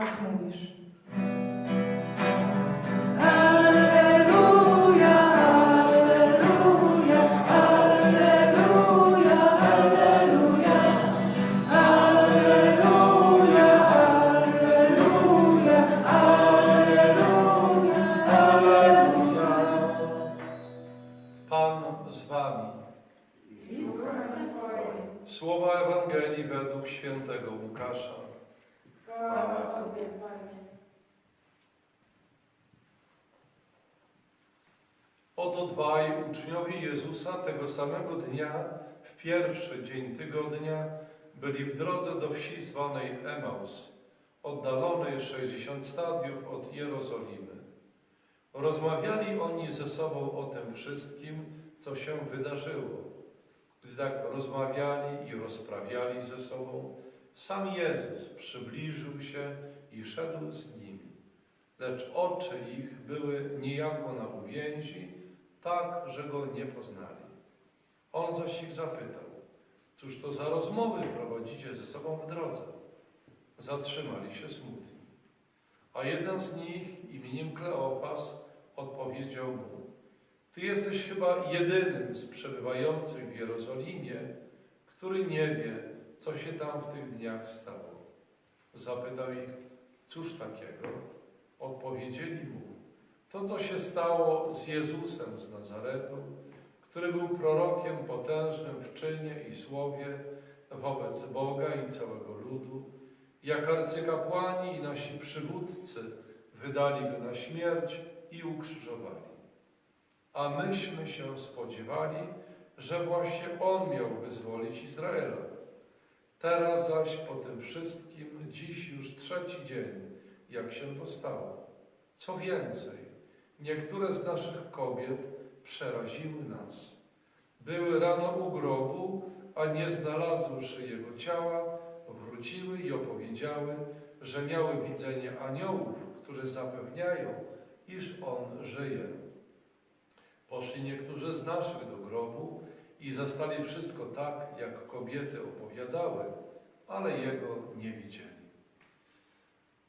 nas mówisz. Jezusa tego samego dnia, w pierwszy dzień tygodnia, byli w drodze do wsi zwanej Emaus, oddalonej 60 stadiów od Jerozolimy. Rozmawiali oni ze sobą o tym wszystkim, co się wydarzyło. Gdy tak rozmawiali i rozprawiali ze sobą, sam Jezus przybliżył się i szedł z nimi. Lecz oczy ich były niejako na uwięzi, tak, że go nie poznali. On zaś ich zapytał, cóż to za rozmowy prowadzicie ze sobą w drodze? Zatrzymali się smutni. A jeden z nich, imieniem Kleopas, odpowiedział mu, Ty jesteś chyba jedynym z przebywających w Jerozolimie, który nie wie, co się tam w tych dniach stało. Zapytał ich, cóż takiego? Odpowiedzieli mu, to, co się stało z Jezusem z Nazaretu, który był prorokiem potężnym w czynie i słowie wobec Boga i całego ludu, jak arcykapłani i nasi przywódcy wydali go na śmierć i ukrzyżowali. A myśmy się spodziewali, że właśnie On miał wyzwolić Izraela. Teraz zaś po tym wszystkim, dziś już trzeci dzień, jak się to stało. Co więcej, niektóre z naszych kobiet przeraziły nas. Były rano u grobu, a nie znalazłszy jego ciała, wróciły i opowiedziały, że miały widzenie aniołów, którzy zapewniają, iż on żyje. Poszli niektórzy z naszych do grobu i zastali wszystko tak, jak kobiety opowiadały, ale jego nie widzieli.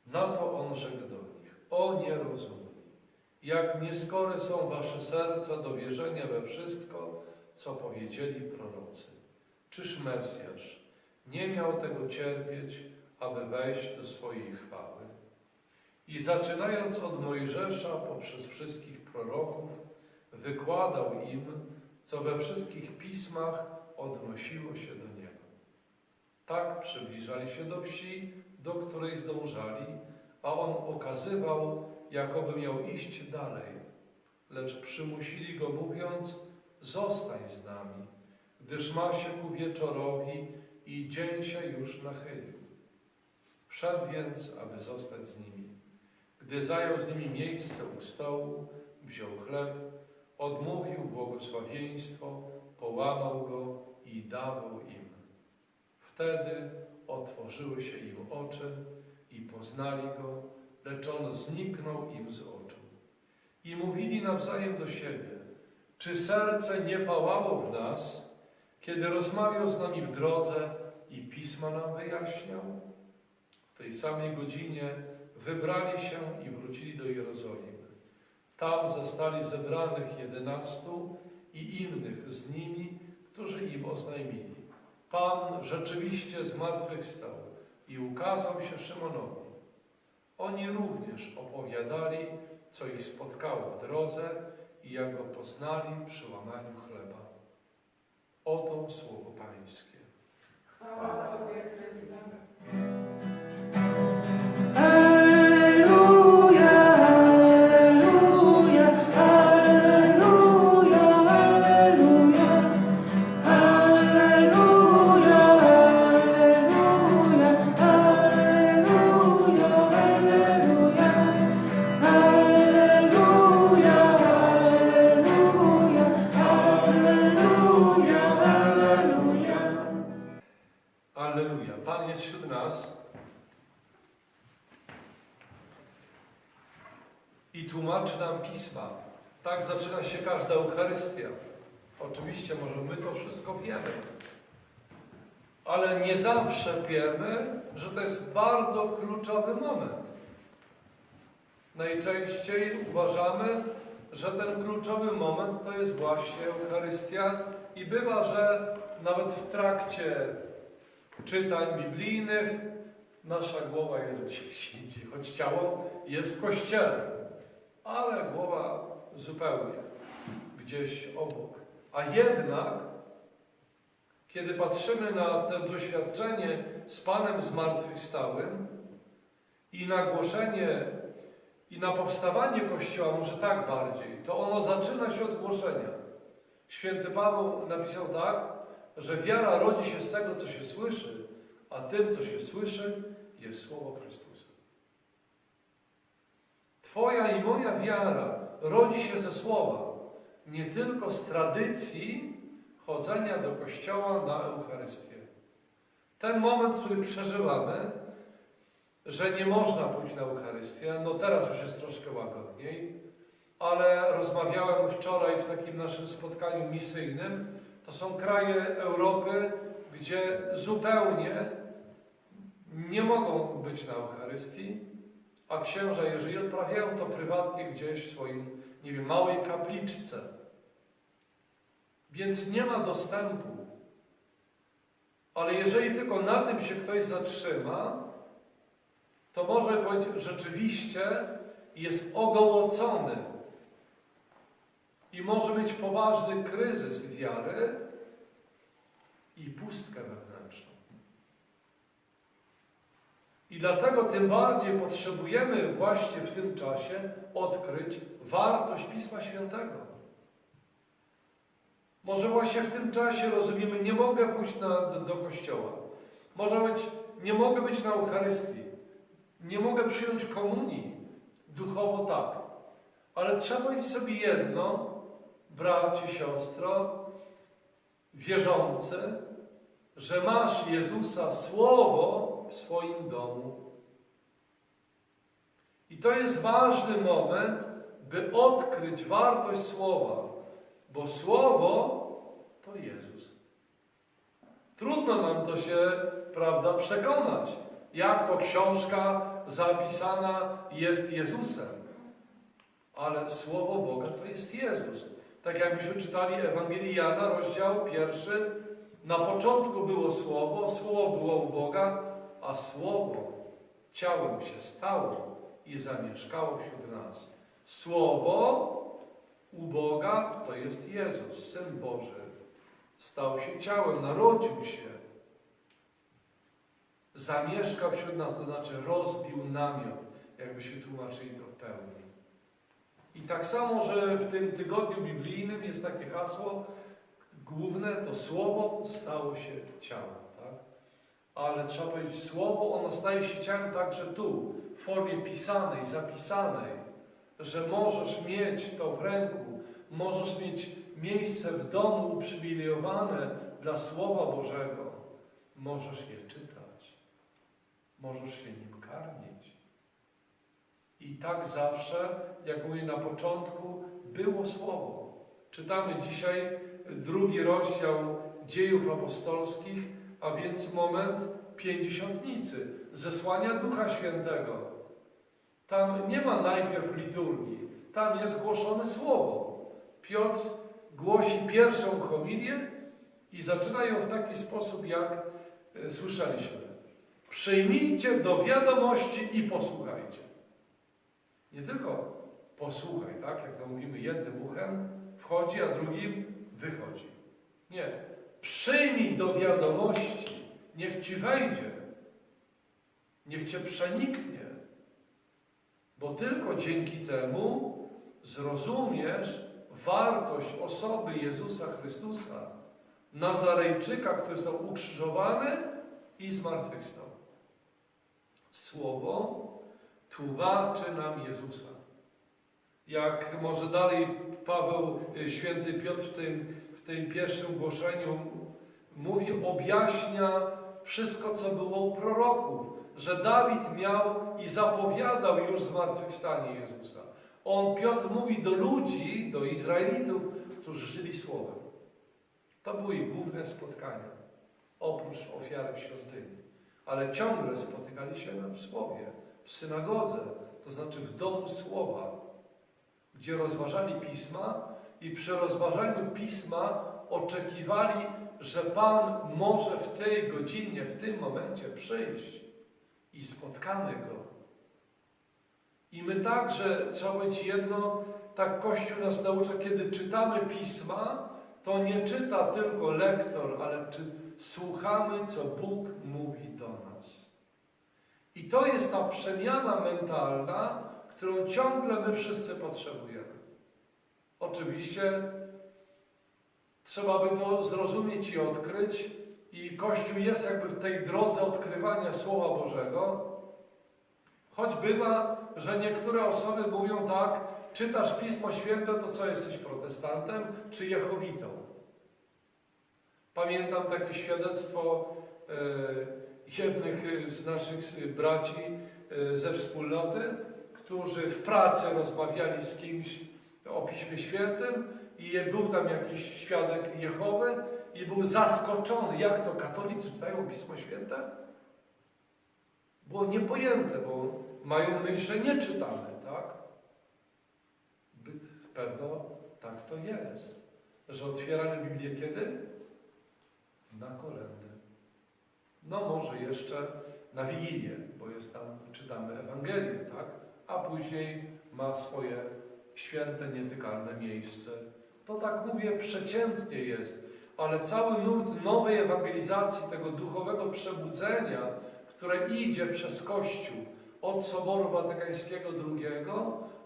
Na to on rzekł do nich, o nierozumni, jak nieskore są wasze serca do wierzenia we wszystko, co powiedzieli prorocy. Czyż Mesjasz nie miał tego cierpieć, aby wejść do swojej chwały? I zaczynając od Mojżesza poprzez wszystkich proroków, wykładał im, co we wszystkich pismach odnosiło się do niego. Tak przybliżali się do wsi, do której zdążali, a on okazywał, jakoby miał iść dalej. Lecz przymusili go mówiąc, zostań z nami, gdyż ma się ku wieczorowi i dzień się już nachylił. Wszedł więc, aby zostać z nimi. Gdy zajął z nimi miejsce u stołu, wziął chleb, odmówił błogosławieństwo, połamał go i dawał im. Wtedy otworzyły się im oczy i poznali go, lecz on zniknął im z oczu. I mówili nawzajem do siebie, czy serce nie pałało w nas, kiedy rozmawiał z nami w drodze i pisma nam wyjaśniał? W tej samej godzinie wybrali się i wrócili do Jerozolimy. Tam zastali zebranych jedenastu i innych z nimi, którzy im oznajmili. Pan rzeczywiście zmartwychwstał i ukazał się Szymonowi. Oni również opowiadali, co ich spotkało w drodze i jak go poznali przy łamaniu chleba. Oto słowo Pańskie. Chwała Tobie. Zawsze wiemy, że to jest bardzo kluczowy moment. Najczęściej uważamy, że ten kluczowy moment to jest właśnie Eucharystia i bywa, że nawet w trakcie czytań biblijnych nasza głowa jest gdzieś indziej, choć ciało jest w kościele, ale głowa zupełnie gdzieś obok. A jednak, kiedy patrzymy na to doświadczenie z Panem zmartwychwstałym i na głoszenie i na powstawanie Kościoła, może tak bardziej, to ono zaczyna się od głoszenia. Święty Paweł napisał tak, że wiara rodzi się z tego, co się słyszy, a tym, co się słyszy, jest Słowo Chrystusa. Twoja i moja wiara rodzi się ze Słowa, nie tylko z tradycji chodzenia do Kościoła na Eucharystię. Ten moment, który przeżywamy, że nie można pójść na Eucharystię, no teraz już jest troszkę łagodniej, ale rozmawiałem wczoraj w takim naszym spotkaniu misyjnym. To są kraje Europy, gdzie zupełnie nie mogą być na Eucharystii, a księża, jeżeli odprawiają to prywatnie gdzieś w swoim, nie wiem, małej kapliczce. Więc nie ma dostępu. Ale jeżeli tylko na tym się ktoś zatrzyma, to może powiedzieć, rzeczywiście jest ogołocony i może mieć poważny kryzys wiary i pustkę wewnętrzną. I dlatego tym bardziej potrzebujemy właśnie w tym czasie odkryć wartość Pisma Świętego. Może właśnie w tym czasie rozumiemy, nie mogę pójść na, do, do kościoła. Może być, nie mogę być na Eucharystii. Nie mogę przyjąć komunii. Duchowo tak. Ale trzeba sobie jedno, bracie, siostro, wierzący, że masz Jezusa Słowo w swoim domu. I to jest ważny moment, by odkryć wartość Słowa, bo Słowo to Jezus. Trudno nam to się, prawda, przekonać, jak to książka zapisana jest Jezusem. Ale Słowo Boga to jest Jezus. Tak jakbyśmy czytali Ewangelii Jana, rozdział pierwszy. Na początku było Słowo, Słowo było u Boga, a Słowo ciałem się stało i zamieszkało wśród nas. Słowo u Boga to jest Jezus, Syn Boży. Stał się ciałem, narodził się. Zamieszkał wśród nas, to znaczy rozbił namiot, jakbyśmy tłumaczyli to w pełni. I tak samo, że w tym tygodniu biblijnym jest takie hasło główne, to Słowo stało się ciałem. Tak? Ale trzeba powiedzieć, Słowo, ono staje się ciałem także tu, w formie pisanej, zapisanej, że możesz mieć to w ręku, możesz mieć miejsce w domu uprzywilejowane dla Słowa Bożego. Możesz je czytać, możesz się nim karmić. I tak zawsze, jak mówię na początku, było Słowo. Czytamy dzisiaj drugi rozdział dziejów apostolskich, a więc moment pięćdziesiątnicy, zesłania Ducha Świętego. Tam nie ma najpierw liturgii, tam jest głoszone Słowo. Piotr głosi pierwszą homilię i zaczyna ją w taki sposób, jak e, słyszeliśmy. Przyjmijcie do wiadomości i posłuchajcie. Nie tylko posłuchaj, tak? Jak to mówimy, jednym uchem wchodzi, a drugim wychodzi. Nie. Przyjmij do wiadomości. Niech ci wejdzie. Niech cię przeniknie. Bo tylko dzięki temu zrozumiesz wartość osoby Jezusa Chrystusa, Nazarejczyka, który został ukrzyżowany i zmartwychwstał. Słowo tłumaczy nam Jezusa. Jak może dalej Paweł, y, święty Piotr w tym, w tym pierwszym głoszeniu mówi, objaśnia wszystko, co było u proroków, że Dawid miał i zapowiadał już zmartwychwstanie Jezusa. On, Piotr mówi do ludzi, do Izraelitów, którzy żyli Słowem. To były ich główne spotkania, oprócz ofiary w świątyni. Ale ciągle spotykali się w Słowie, w synagodze, to znaczy w domu słowa, gdzie rozważali pisma i przy rozważaniu pisma oczekiwali, że Pan może w tej godzinie, w tym momencie przyjść i spotkamy Go. I my także, trzeba powiedzieć jedno, tak Kościół nas naucza, kiedy czytamy pisma, to nie czyta tylko lektor, ale czy słuchamy, co Bóg mówi do nas. I to jest ta przemiana mentalna, którą ciągle my wszyscy potrzebujemy. Oczywiście trzeba by to zrozumieć i odkryć, i Kościół jest jakby w tej drodze odkrywania Słowa Bożego. Choć bywa, że niektóre osoby mówią tak, czytasz Pismo Święte, to co jesteś protestantem czy jehowitą? Pamiętam takie świadectwo e, jednych z naszych braci e, ze wspólnoty, którzy w pracy rozmawiali z kimś o Piśmie Świętym i był tam jakiś świadek Jehowy i był zaskoczony, jak to katolicy czytają Pismo Święte. Było niepojęte, bo mają myśl, że nie czytamy, tak? Byt pewno tak to jest, że otwieramy Biblię kiedy? Na kolendę. No może jeszcze na Wigilię, bo jest tam, czytamy Ewangelię, tak? A później ma swoje święte, nietykalne miejsce. To tak mówię, przeciętnie jest, ale cały nurt nowej ewangelizacji, tego duchowego przebudzenia, które idzie przez Kościół od Soboru Watykańskiego II,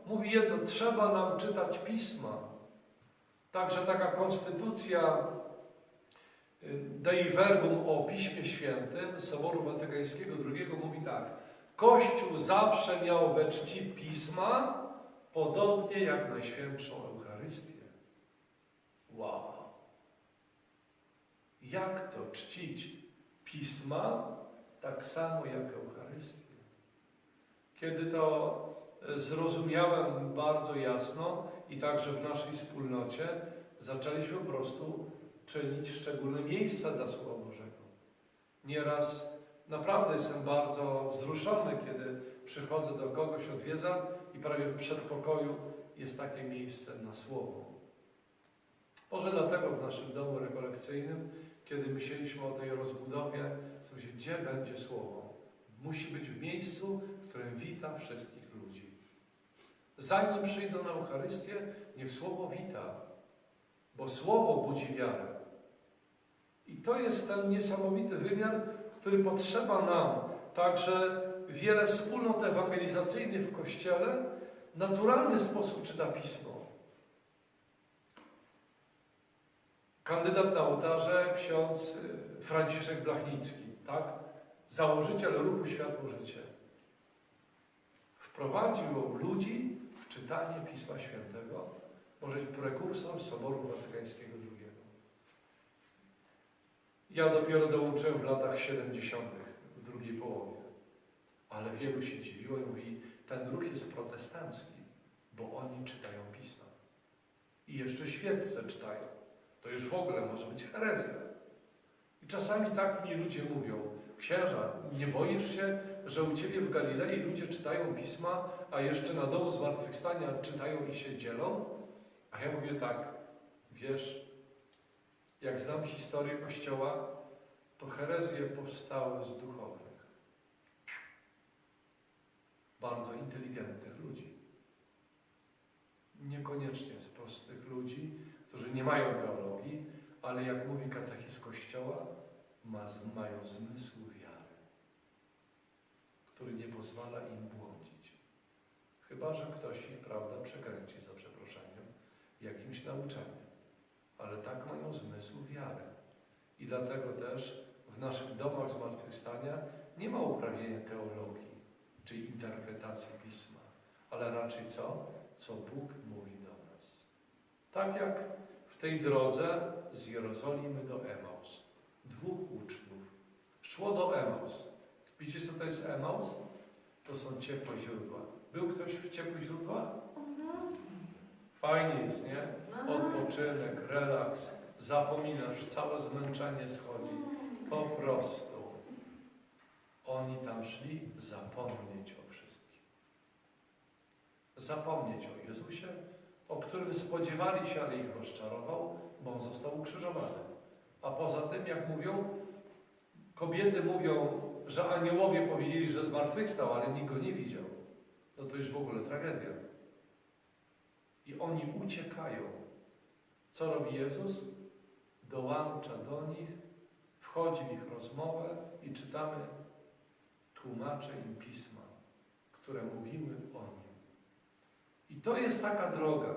mówi jedno, trzeba nam czytać Pisma. Także taka konstytucja y, Dei Verbum o Piśmie Świętym Soboru Watykańskiego II mówi tak. Kościół zawsze miał we czci Pisma, podobnie jak Najświętszą Eucharystię. Wow! Jak to czcić Pisma tak samo jak Eucharystię? Kiedy to e, zrozumiałem bardzo jasno i także w naszej wspólnocie, zaczęliśmy po prostu czynić szczególne miejsca dla Słowa Bożego. Nieraz naprawdę jestem bardzo wzruszony, kiedy przychodzę do kogoś, odwiedzam i prawie w przedpokoju jest takie miejsce na Słowo. Może dlatego w naszym domu rekolekcyjnym, kiedy myśleliśmy o tej rozbudowie, się, gdzie będzie Słowo? Musi być w miejscu, w którym wita wszystkich ludzi. Zanim przyjdą na Eucharystię, niech Słowo wita, bo Słowo budzi wiarę. I to jest ten niesamowity wymiar, który potrzeba nam. Także wiele wspólnot ewangelizacyjnych w Kościele w naturalny sposób czyta Pismo. Kandydat na ołtarze, ksiądz y, Franciszek Blachnicki, tak? Założyciel ruchu Światło Życie. Wprowadził ludzi w czytanie Pisma Świętego, może być prekursor Soboru Watykańskiego II. Ja dopiero dołączyłem w latach 70., w drugiej połowie. Ale wielu się dziwiło i mówi, ten ruch jest protestancki, bo oni czytają Pisma. I jeszcze świecce czytają. To już w ogóle może być herezja. I czasami tak mi ludzie mówią, księża, nie boisz się, że u Ciebie w Galilei ludzie czytają Pisma, a jeszcze na domu zmartwychwstania czytają i się dzielą? A ja mówię tak, wiesz, jak znam historię Kościoła, to herezje powstały z duchowych. Bardzo inteligentnych ludzi. Niekoniecznie z prostych ludzi, którzy nie mają teologii, ale jak mówi katechizm Kościoła, ma, mają zmysł wiary, który nie pozwala im błądzić. Chyba, że ktoś ich, prawda, przekręci za przeproszeniem jakimś nauczaniem. Ale tak mają zmysł wiary. I dlatego też w naszych domach zmartwychwstania nie ma uprawienia teologii, czyli interpretacji Pisma, ale raczej co? Co Bóg mówi. Tak jak w tej drodze z Jerozolimy do Emaus. Dwóch uczniów szło do Emaus. Widzicie, co to jest Emaus? To są ciepłe źródła. Był ktoś w ciepłych źródłach? Fajnie jest, nie? Odpoczynek, relaks, zapominasz, całe zmęczenie schodzi. Po prostu. Oni tam szli zapomnieć o wszystkim. zapomnieć o Jezusie, o którym spodziewali się, ale ich rozczarował, bo On został ukrzyżowany. A poza tym, jak mówią, kobiety mówią, że aniołowie powiedzieli, że zmartwychwstał, ale nikt go nie widział. No to już w ogóle tragedia. I oni uciekają. Co robi Jezus? Dołącza do nich, wchodzi w ich rozmowę i czytamy, tłumaczę im pisma, które mówiły o nim. I to jest taka droga.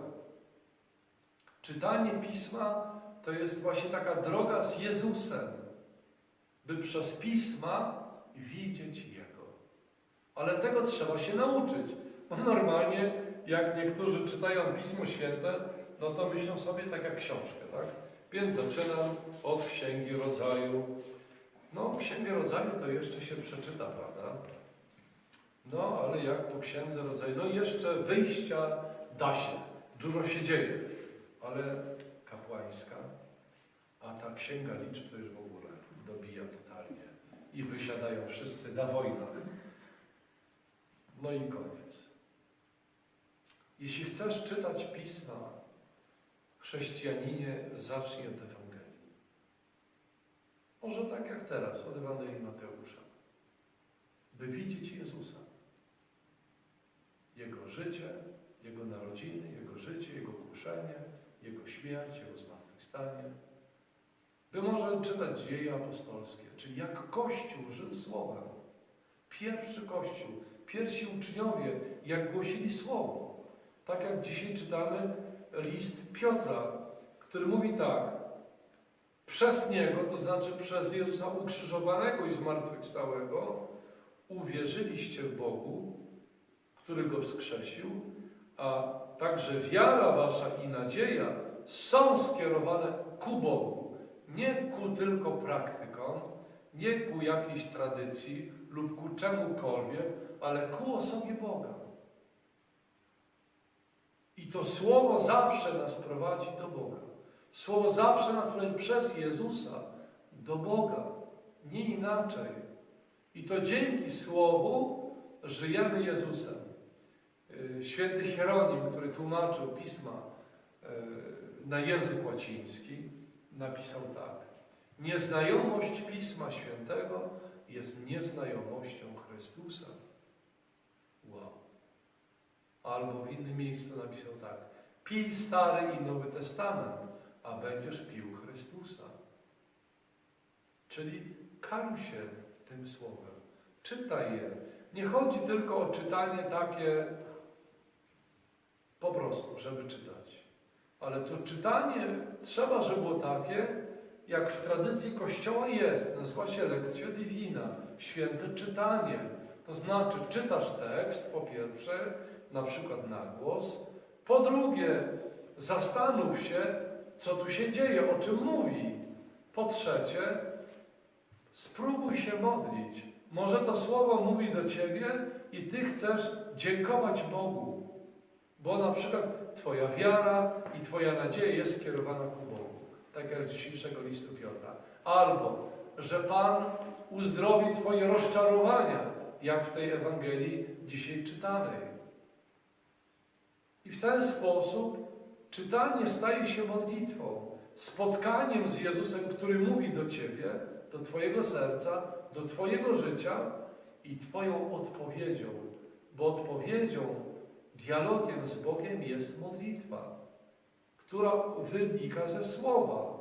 Czytanie pisma to jest właśnie taka droga z Jezusem, by przez pisma widzieć Jego. Ale tego trzeba się nauczyć. Bo normalnie, jak niektórzy czytają Pismo Święte, no to myślą sobie tak jak książkę, tak? Więc zaczynam od Księgi Rodzaju. No, Księgę Rodzaju to jeszcze się przeczyta, prawda? No, ale jak po Księdze Rodzaju? No jeszcze wyjścia da się. Dużo się dzieje. Ale kapłańska, a ta Księga Liczb to już w ogóle dobija totalnie. I wysiadają wszyscy na wojnach. No i koniec. Jeśli chcesz czytać Pisma, chrześcijaninie, zacznij od Ewangelii. Może tak jak teraz, od Ewangelii Mateusza. By widzieć Jezusa. Jego życie, Jego narodziny, Jego życie, Jego kuszenie, Jego śmierć, Jego zmartwychwstanie. By może czytać dzieje apostolskie, czyli jak Kościół żył Słowem. Pierwszy Kościół, pierwsi uczniowie, jak głosili Słowo. Tak jak dzisiaj czytamy list Piotra, który mówi tak. Przez Niego, to znaczy przez Jezusa ukrzyżowanego i zmartwychwstałego, uwierzyliście w Bogu, który Go wskrzesił, a także wiara wasza i nadzieja są skierowane ku Bogu. Nie ku tylko praktykom, nie ku jakiejś tradycji lub ku czemukolwiek, ale ku osobie Boga. I to Słowo zawsze nas prowadzi do Boga. Słowo zawsze nas prowadzi przez Jezusa do Boga. Nie inaczej. I to dzięki Słowu żyjemy Jezusem. Yy, Święty Hieronim, który tłumaczył pisma yy, na język łaciński, napisał tak. Nieznajomość Pisma Świętego jest nieznajomością Chrystusa. Wow. Albo w innym miejscu napisał tak. Pij Stary i Nowy Testament, a będziesz pił Chrystusa. Czyli karm się tym słowem. Czytaj je. Nie chodzi tylko o czytanie takie po prostu, żeby czytać. Ale to czytanie trzeba, żeby było takie, jak w tradycji Kościoła jest. Nazywa się lekcja divina, święte czytanie. To znaczy czytasz tekst po pierwsze, na przykład na głos. Po drugie, zastanów się, co tu się dzieje, o czym mówi. Po trzecie, spróbuj się modlić. Może to słowo mówi do ciebie i ty chcesz dziękować Bogu, bo na przykład twoja wiara i twoja nadzieja jest skierowana ku Bogu, tak jak z dzisiejszego listu Piotra. Albo, że Pan uzdrowi twoje rozczarowania, jak w tej Ewangelii dzisiaj czytanej. I w ten sposób czytanie staje się modlitwą, spotkaniem z Jezusem, który mówi do ciebie, do twojego serca, do twojego życia i twoją odpowiedzią, bo odpowiedzią, dialogiem z Bogiem jest modlitwa, która wynika ze słowa,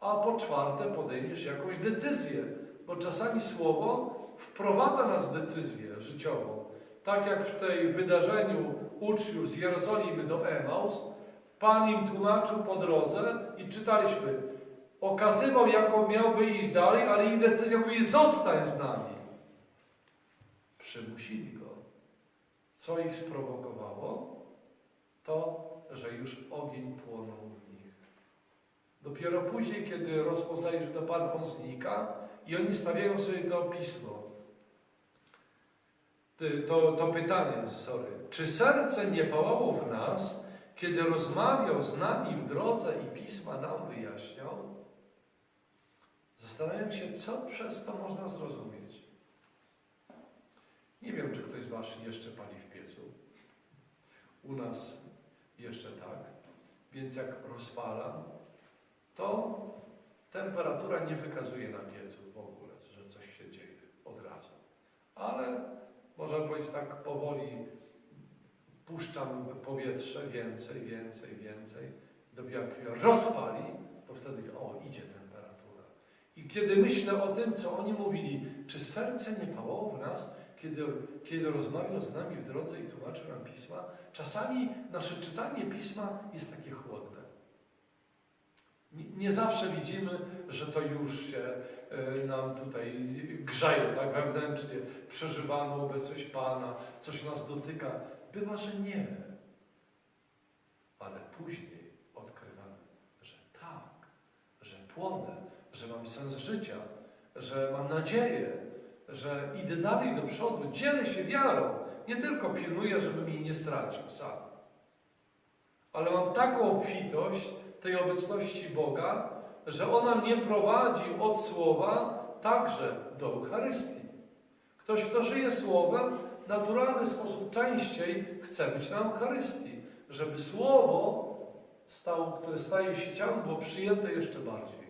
a po czwarte podejmiesz jakąś decyzję, bo czasami słowo wprowadza nas w decyzję życiową. Tak jak w tej wydarzeniu uczniów z Jerozolimy do Emaus, Pan im tłumaczył po drodze i czytaliśmy, okazywał, jaką miałby iść dalej, ale ich decyzja mówi, zostań z nami. Przymusili. Co ich sprowokowało? To, że już ogień płonął w nich. Dopiero później, kiedy rozpoznali, że to Pan Pomocnika i oni stawiają sobie to pismo. To, to pytanie, sorry. Czy serce nie pałało w nas, kiedy rozmawiał z nami w drodze i pisma nam wyjaśniał? Zastanawiam się, co przez to można zrozumieć. Nie wiem, czy ktoś z Was jeszcze pali w piecu. U nas jeszcze tak. Więc jak rozpalam, to temperatura nie wykazuje na piecu w ogóle, że coś się dzieje od razu. Ale można powiedzieć tak powoli puszczam powietrze więcej, więcej, więcej. Dopiero jak je rozpali, to wtedy o, idzie temperatura. I kiedy myślę o tym, co oni mówili, czy serce nie pałało w nas, kiedy, kiedy rozmawiał z nami w drodze i tłumaczył nam pisma, czasami nasze czytanie pisma jest takie chłodne. Nie, zawsze widzimy, że to już się e, nam tutaj grzeje, tak wewnętrznie, przeżywamy obecność Pana, coś nas dotyka. Bywa, że nie. Ale później odkrywamy, że tak, że płonę, że mam sens życia, że mam nadzieję, że idę dalej do przodu, dzielę się wiarą. Nie tylko pilnuję, żebym jej nie stracił sam. Ale mam taką obfitość tej obecności Boga, że ona mnie prowadzi od słowa także do Eucharystii. Ktoś, kto żyje słowem, w naturalny sposób częściej chce być na Eucharystii, żeby słowo, stało, które staje się ciałem, było przyjęte jeszcze bardziej.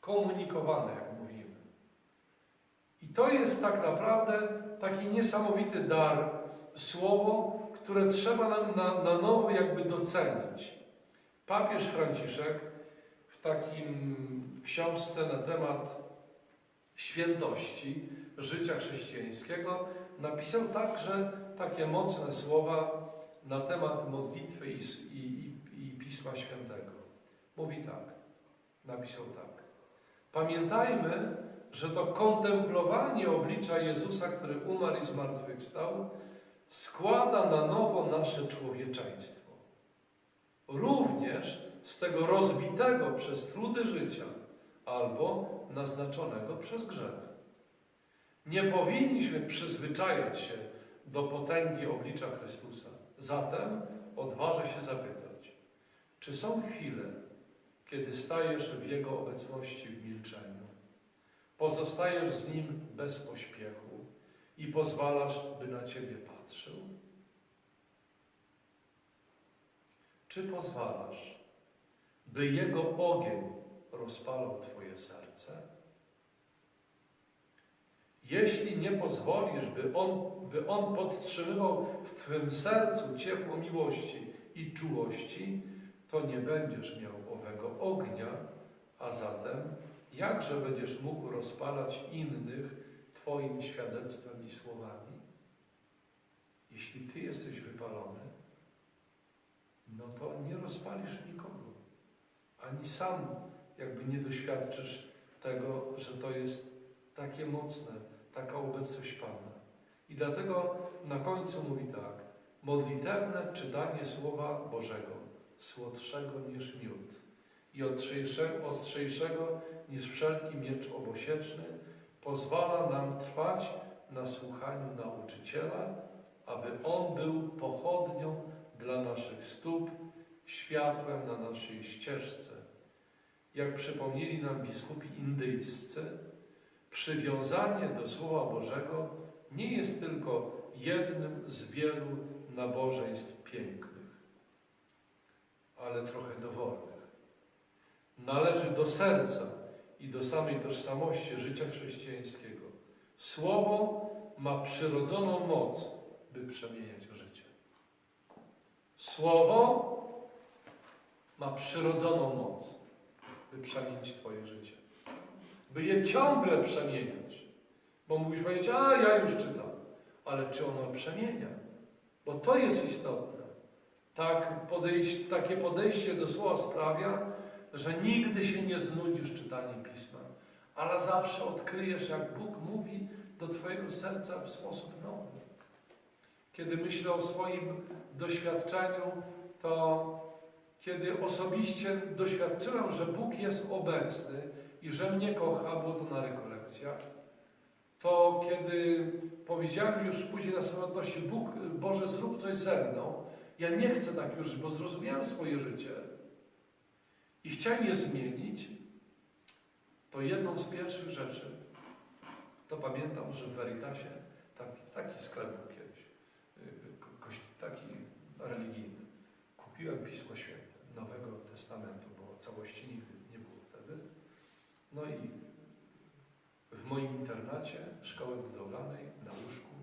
Komunikowane. To jest tak naprawdę taki niesamowity dar, słowo, które trzeba nam na, na nowo jakby docenić. Papież Franciszek w takim książce na temat świętości życia chrześcijańskiego napisał także takie mocne słowa na temat modlitwy i, i, i Pisma Świętego. Mówi tak, napisał tak. Pamiętajmy, że to kontemplowanie oblicza Jezusa, który umarł i zmartwychwstał, składa na nowo nasze człowieczeństwo. Również z tego rozbitego przez trudy życia albo naznaczonego przez grzech. Nie powinniśmy przyzwyczajać się do potęgi oblicza Chrystusa. Zatem odważę się zapytać, czy są chwile, kiedy stajesz w Jego obecności w milczeniu, pozostajesz z Nim bez pośpiechu i pozwalasz, by na Ciebie patrzył? Czy pozwalasz, by Jego ogień rozpalał Twoje serce? Jeśli nie pozwolisz, by on, by on podtrzymywał w Twym sercu ciepło miłości i czułości, to nie będziesz miał owego ognia, a zatem jakże będziesz mógł rozpalać innych Twoim świadectwem i słowami? Jeśli Ty jesteś wypalony, no to nie rozpalisz nikogo. Ani sam jakby nie doświadczysz tego, że to jest takie mocne, taka obecność Pana. I dlatego na końcu mówi tak, modlitewne czytanie Słowa Bożego, słodszego niż miód i ostrzejszego, niż wszelki miecz obosieczny, pozwala nam trwać na słuchaniu nauczyciela, aby On był pochodnią dla naszych stóp, światłem na naszej ścieżce. Jak przypomnieli nam biskupi indyjscy, przywiązanie do Słowa Bożego nie jest tylko jednym z wielu nabożeństw pięknych, ale trochę dowolnych. Należy do serca i do samej tożsamości życia chrześcijańskiego. Słowo ma przyrodzoną moc, by przemieniać życie. Słowo ma przyrodzoną moc, by przemienić Twoje życie. By je ciągle przemieniać. Bo mógłbyś powiedzieć, a ja już czytam. Ale czy ono przemienia? Bo to jest istotne. Tak podejść, takie podejście do słowa sprawia, że nigdy się nie znudzisz czytaniem Pisma, ale zawsze odkryjesz, jak Bóg mówi do Twojego serca w sposób nowy. Kiedy myślę o swoim doświadczeniu, to kiedy osobiście doświadczyłem, że Bóg jest obecny i że mnie kocha, było to na rekolekcjach, to kiedy powiedziałem już później na samotności, Bóg, Boże, zrób coś ze mną, ja nie chcę tak już, bo zrozumiałem swoje życie i chciałem je zmienić, to jedną z pierwszych rzeczy, to pamiętam, że w Veritasie taki, taki sklep był kiedyś, y, taki religijny. Kupiłem Pismo Święte Nowego Testamentu, bo całości nigdy nie było wtedy. No i w moim internacie szkoły budowlanej na łóżku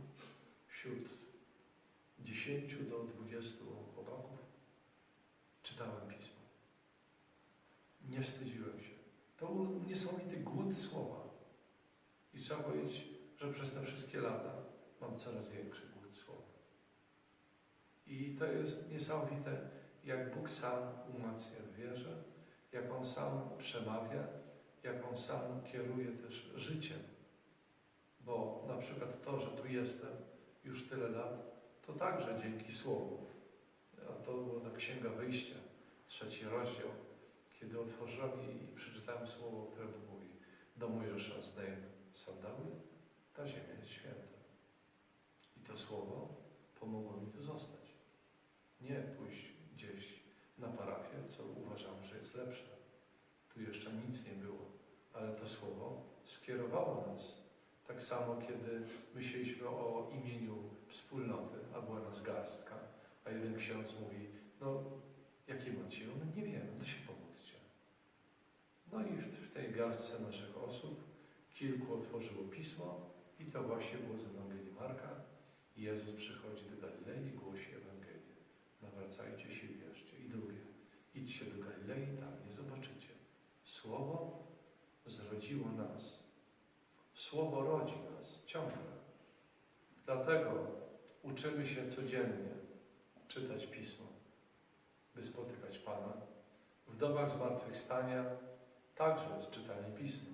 wśród 10 do 20 chłopaków czytałem Pismo. Nie wstydziłem się. To był niesamowity głód słowa. I trzeba powiedzieć, że przez te wszystkie lata mam coraz większy głód słowa. I to jest niesamowite, jak Bóg sam umacnia w wierze, jak On sam przemawia, jak On sam kieruje też życiem. Bo na przykład to, że tu jestem już tyle lat, to także dzięki Słowu. A to była ta Księga Wyjścia, trzeci rozdział, kiedy otworzyłem i przeczytałem Słowo, które mówi. Do Mojżesza zdejmę sandały, ta ziemia jest święta. I to Słowo pomogło mi tu zostać. Nie pójść gdzieś na parafię, co uważam, że jest lepsze. Tu jeszcze nic nie było, ale to Słowo skierowało nas. Tak samo, kiedy myśleliśmy o imieniu wspólnoty, a była nas garstka, a jeden ksiądz mówi, no jakie macie? No nie wiem, to się pomódlcie. No i w, w tej garstce naszych osób kilku otworzyło pismo i to właśnie było z Ewangelii Marka. Jezus przychodzi do Galilei głosi Ewangelię. Nawracajcie się i wierzcie. I drugie, idźcie do Galilei, tam nie zobaczycie. Słowo zrodziło nas. Słowo rodzi nas ciągle. Dlatego uczymy się codziennie czytać Pismo, by spotykać Pana. W domach zmartwychwstania także jest czytanie Pisma.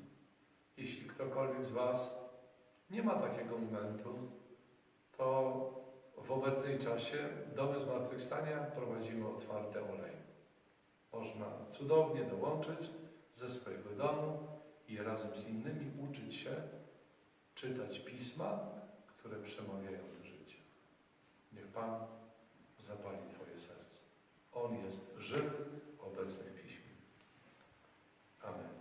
Jeśli ktokolwiek z Was nie ma takiego momentu, to w obecnej czasie domy zmartwychwstania prowadzimy otwarte olej. Można cudownie dołączyć ze swojego domu i razem z innymi uczyć się czytać pisma, które przemawiają do życia. Niech Pan zapali Twoje serce. On jest żywy, obecny 아멘.